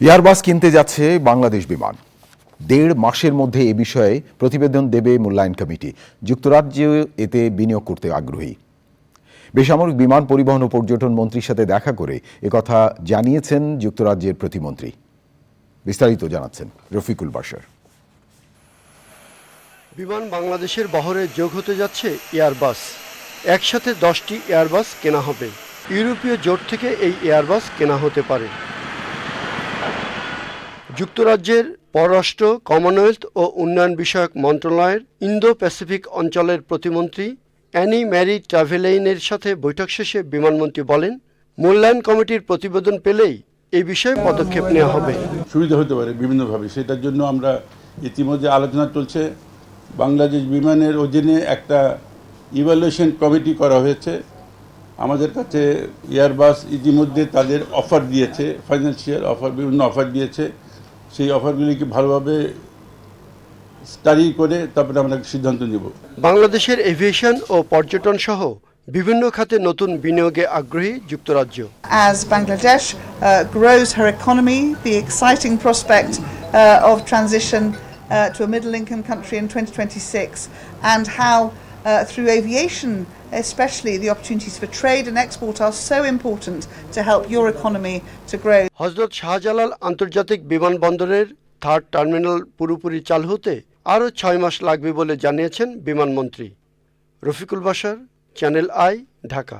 Airbus কিনতে যাচ্ছে বাংলাদেশ বিমান। দেড় মাসের মধ্যে এ বিষয়ে প্রতিবেদন দেবে মূল্যায়ন কমিটি। যুক্তরাজ্য এতে বিনিয়োগ করতে আগ্রহী। বেসামরিক বিমান পরিবহন ও পর্যটন মন্ত্রীর সাথে দেখা করে একথা জানিয়েছেন যুক্তরাজ্যের প্রতিমন্ত্রী। বিস্তারিত জানাচ্ছেন রফিকুল বাশার। বিমান বাংলাদেশের বহরে যোগ হতে যাচ্ছে এয়ারবাস একসাথে দশটি এয়ারবাস কেনা হবে। ইউরোপীয় জোট থেকে এই এয়ারবাস কেনা হতে পারে। যুক্তরাজ্যের পররাষ্ট্র, কমনওয়েলথ ও উন্নয়ন বিষয়ক মন্ত্রণালয়ের ইন্দো প্যাসিফিক অঞ্চলের প্রতিমন্ত্রী অ্যানি ম্যারি ট্রাভেলাইনের সাথে বৈঠক শেষে বিমানমন্ত্রী বলেন, মূল্যায়ন কমিটির প্রতিবেদন পেলেই এই বিষয়ে পদক্ষেপ নেওয়া হবে। সুবিধা হতে পারে বিভিন্নভাবে। সেটার জন্য আমরা ইতিমধ্যে আলোচনা চলছে। বাংলাদেশ বিমানের অধীনে একটা ইভ্যালুয়েশন কমিটি করা হয়েছে। আমাদের কাছে এয়ারবাস ইতিমধ্যে তাদের অফার দিয়েছে ফাইন্যান্সিয়াল অফার বিভিন্ন অফার দিয়েছে। সেই অফারগুলিকে ভালোভাবে স্টাডি করে তারপরে আমরা সিদ্ধান্ত নেব বাংলাদেশের এভিয়েশন ও পর্যটন সহ বিভিন্ন খাতে নতুন বিনিয়োগে আগ্রহী যুক্তরাজ্য as Bangladesh uh, grows her economy, the exciting prospect uh, of transition uh, to a middle income country in 2026, and how uh, through aviation, especially the opportunities for trade and export are so important to help your economy to grow. হজরত শাহজালাল আন্তর্জাতিক বিমানবন্দরের third terminal পুরোপুরি চালু হতে আরও ছয় মাস লাগবে বলে জানিয়েছেন বিমানমন্ত্রী রফিকুল বাসার চ্যানেল আই ঢাকা